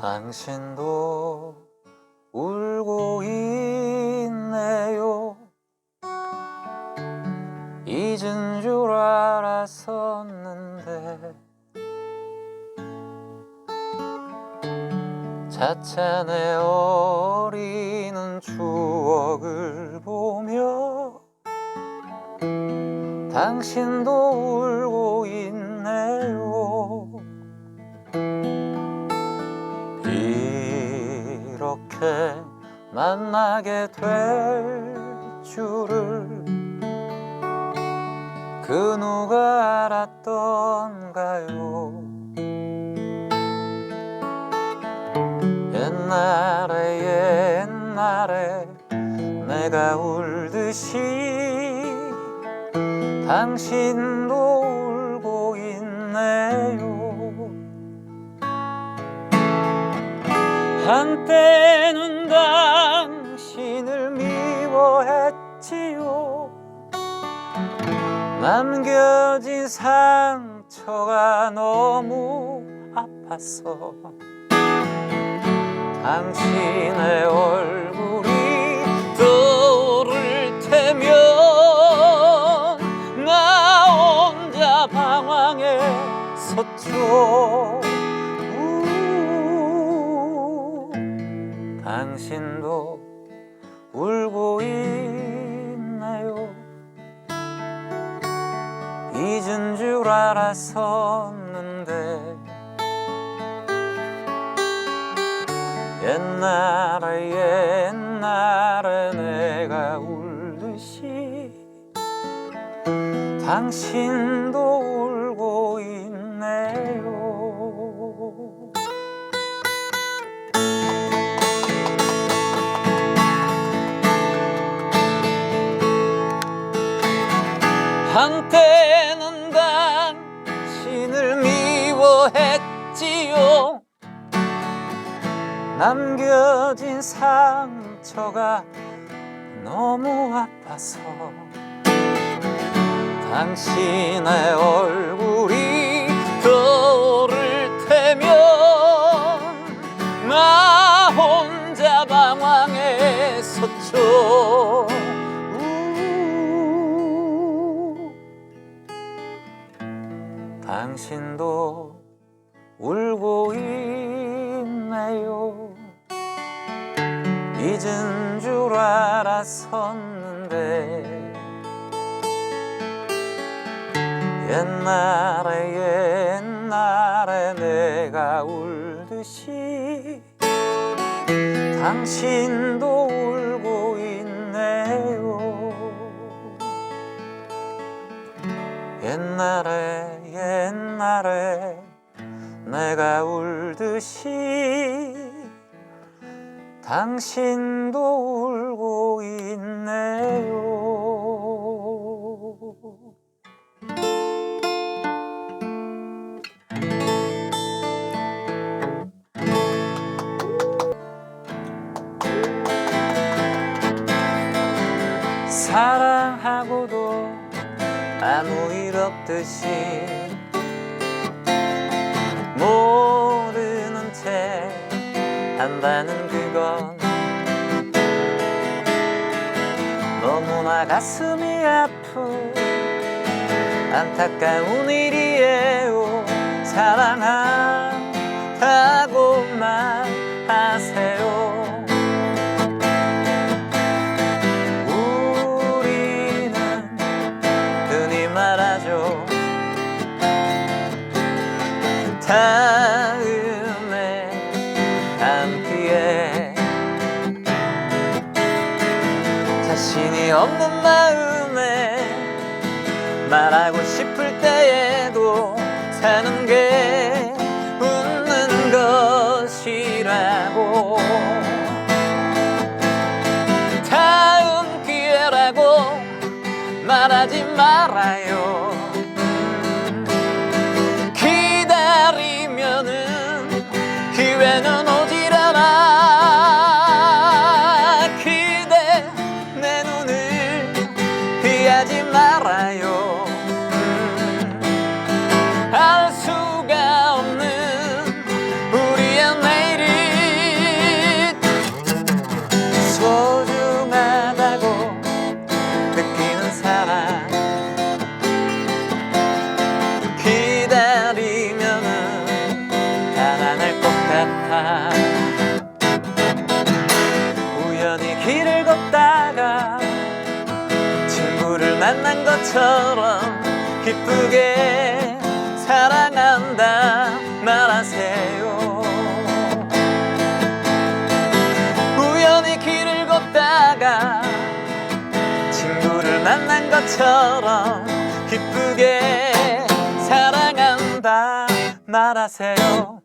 당신도 울고 있네요. 잊은 줄 알았었는데 차찬에 어리는 추억을 보며 당신도 울고 있네요 만나게 될 줄을 그 누가 알았던가요? 옛날에 옛날에 내가 울듯이 당신도 울고 있네요. 한때 미워했지요 남겨진 상처가 너무 아파서 당신의 얼굴이 떠오를 테면 나 혼자 방황에 섰죠 줄 알았었는데 옛날에 옛날에 내가 울듯이 당신도 울고 있네요. 한때 는 당신을 미워했지요. 남겨진 상처가 너무 아파서 당신의 얼굴 당신도 울고 있네요. 잊은 줄 알았었는데 옛날에 옛날에 내가 울듯이 당신도 울고 있네요. 옛날에 울듯이 당신도 울고 있네요. 사랑하고도 아무 일 없듯이 모르는 채 한다는 그건 너무나 가슴이 아프 안타까운 일이에요. 사랑한다고만 하세요. 우리는 흔히 말하죠 다음에 함께 자신이 없는 마음에 말하고 싶을 때에도 사는 게 웃는 것이라고. 다음 기회라고 말하지 말아요 것처럼 기쁘게 사랑한다 말하세요. 우연히 길을 걷다가 친구를 만난 것처럼 기쁘게 사랑한다 말하세요